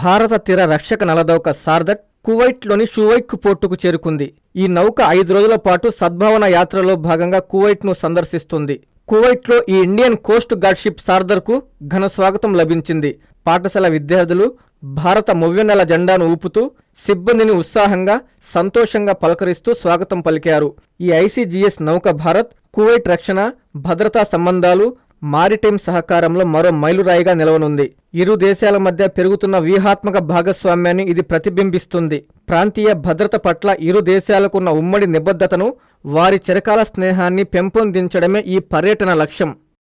భారత తీర రక్షక నలదౌక సార్దక్ కువైట్లోని షువైక్ పోర్టుకు చేరుకుంది. ఈ నౌక ఐదు రోజుల పాటు సద్భావన యాత్రలో భాగంగా కువైట్ను సందర్శిస్తుంది. కువైట్లో ఈ ఇండియన్ కోస్ట్ గార్డ్ షిప్ సార్దర్కు ఘన స్వాగతం లభించింది. పాఠశాల విద్యార్థులు భారత మువ్వెన్నెల జెండాను ఊపుతూ సిబ్బందిని ఉత్సాహంగా సంతోషంగా పలకరిస్తూ స్వాగతం పలికారు. ఈ ఐసీజీఎస్ నౌక భారత్ కువైట్ రక్షణ భద్రతా సంబంధాలు మారిటైమ్ సహకారంలో మరో మైలురాయిగా నిలవనుంది. ఇరు దేశాల మధ్య పెరుగుతున్న వ్యూహాత్మక భాగస్వామ్యాన్ని ఇది ప్రతిబింబిస్తుంది. ప్రాంతీయ భద్రత పట్ల ఇరు దేశాలకున్న ఉమ్మడి నిబద్ధతను వారి చిరకాల స్నేహాన్ని పెంపొందించడమే ఈ పర్యటన లక్ష్యం.